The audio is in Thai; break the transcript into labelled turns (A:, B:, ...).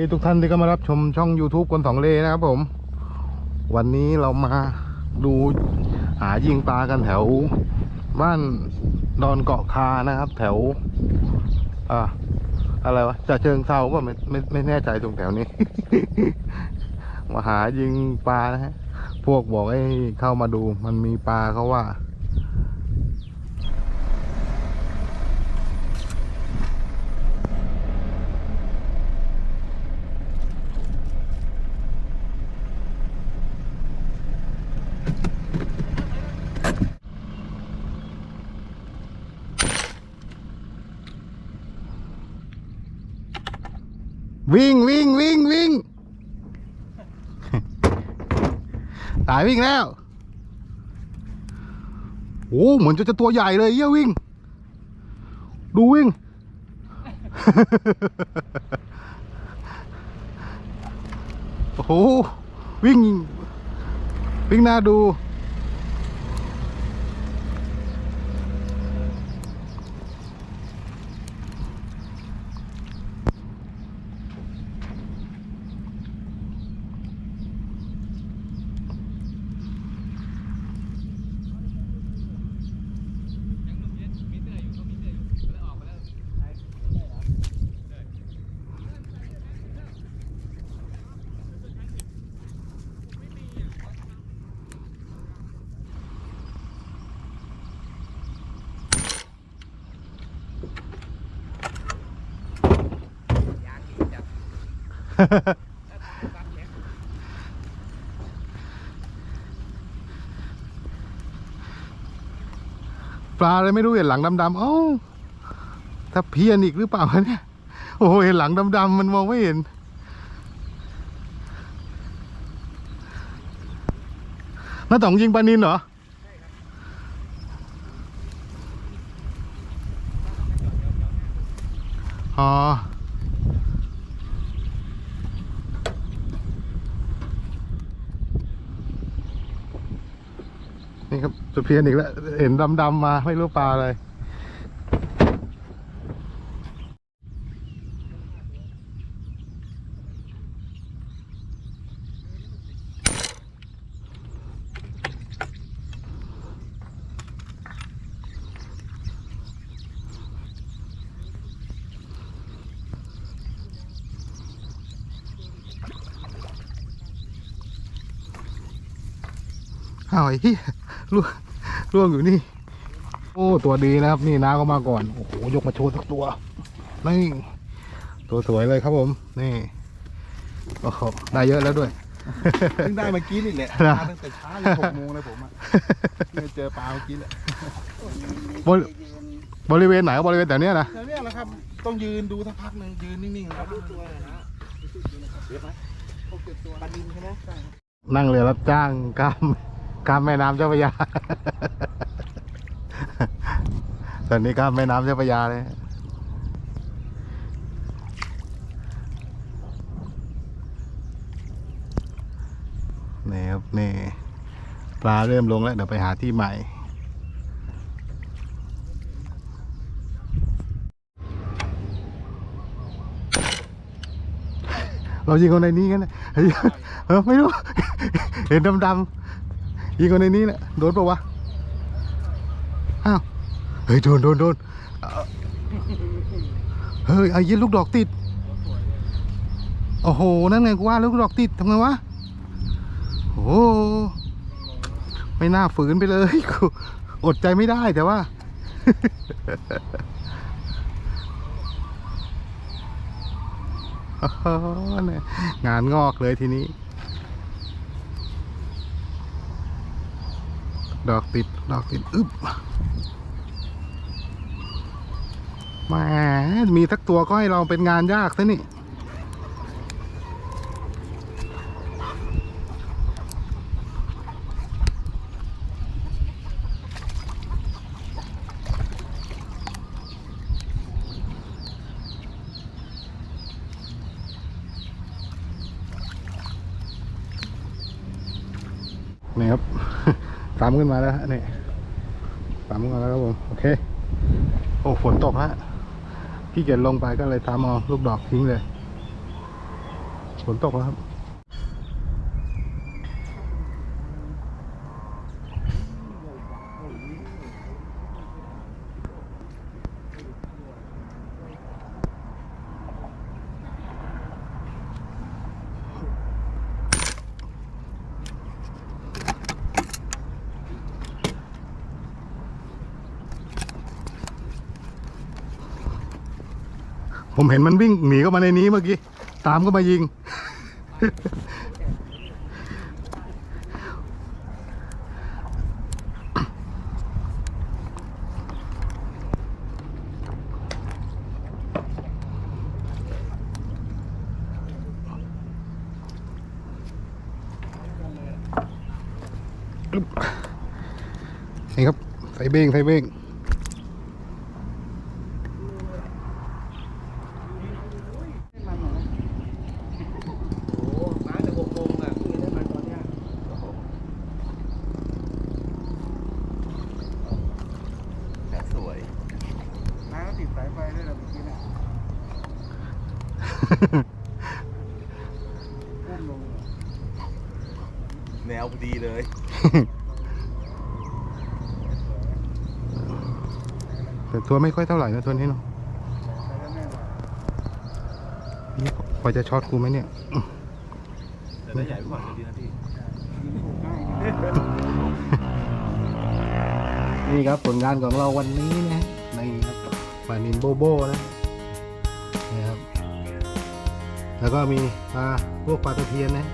A: ดีทุกท่านที่ก็มารับชมช่อง YouTube คนสองเลนะครับผม วันนี้เรามาดูหายิงปลากันแถว บ้านดอนเกาะคานะครับ แถว อ่าอะไรวะจะเชิงเซาป่ะไม่ไม่ไม่แน่ใจตรงแถวนี้ มาหายิงปลานะฮะ พวกบอกให้เข้ามาดูมันมีปลาเขาว่า วิ่งวิ่งวิ่งวิ่งตายวิ่งแล้วโอ้เหมือนจะจะตัวใหญ่เลยเยี่ยวิ่ง ดูวิ่ง โอ้โหวิ่ง วิ่งหน้าดู ปลาเลยไม่รู้เห็นหลังดำๆเอ้าถ้าเพี้ยนอีกหรือเปล่าเนี่ยโอ้เห็นหลังดำๆมันมองไม่เห็น น้าต๋องยิงปลานินเหรออ นี่ครับจะเพียนอีกแล้วเห็นดำๆมาไม่รู้ปลาอะไรอ้าวไอ้เหี้ย ล่วงล่วงอยู่นี่ โอ้ ตัวดีนะครับ นี่น้าก็มาก่อน โอ้โห ยกมาโชว์สักตัว นี่ ตัวสวยเลยครับผม นี่ โอ้โห ได้เยอะแล้วด้วย
B: เพิ่งได้เมื่อกี้นี่แหละ
A: นะ
B: มาตั้งแต่เช้าเลยหกโมงเลยผมอะเพิ่งเจอปลาเมื่อกี้แหละ
A: บริบริเวณไหนบริเวณแต่เนี้ยนะ
B: แล้วเนี่ยแหละครับ ต้องยืนดูสักพักหนึ่งยืนนิ่งๆครับตัวนะเยอะไหมหกเจ็ดตัวปลาดินใช่ไหมใช่ครับ
A: นั่งเรือรับจ้างข้าม ข้ามแม่น้ำเจ้าพระยา ตอนนี้ข้ามแม่น้ำเจ้าพระยาเลยนี่ครับนี่ปลาเริ่มลงแล้ว เดี๋ยวไปหาที่ใหม่ เรายิงคนในนี้กันนะเฮ้ยเออไม่รู้ เห็นดำๆ ยิงคนในนี้แหละโดนปะวะ อ้าว เฮ้ย โดนโดนโดนเฮ้ยไอ้ยินลูกดอกติด โอ้โห นั่นไงกูว่าลูกดอกติดทำไงวะ โอ้ไม่น่าฝืนไปเลยกูอดใจไม่ได้แต่ว่าอ้โหเนี่ยงานงอกเลยทีนี้ ดอกติด ดอกติด อึ๊บแหมามีสักตัวก็ให้เราเป็นงานยากซะนี่นี่ครับ ตามขึ้นมาแล้วฮะนี่ตามขึ้นมาแล้วครับผมโอเคโอ้ฝนตกฮะพี่เกียจลงไปก็เลยตามเอาลูกดอกทิ้งเลย ฝนตกแล้วครับ ผมเห็นมันวิ่งหนีเข้ามาในนี้เมื่อกี้ ตามก็มายิง นี่ครับ ใส่เบ้งใส่เบ้ง
B: โอ้มาแต่หกโมงอะเพิ่งจะได้มาตอนเนี้ยแค่สวยน้าติดสายไฟด้วยเหรอเมื่อกี้เนี่ยพุ่มลง แนวพอดีเลย
A: แต่ตัวไม่ค่อยเท่าไหร่นะตัวนี้เนาะนี่พอจะช็อตกูไหมเนี่ย
B: แต่ได้ใหญ่กว่าดีนะพี่
A: นี่ครับผลงานของเราวันนี้นะนี่ครับปลานินโบโบนะ แล้วก็มีปลาพวกปลาตะเพียนนะ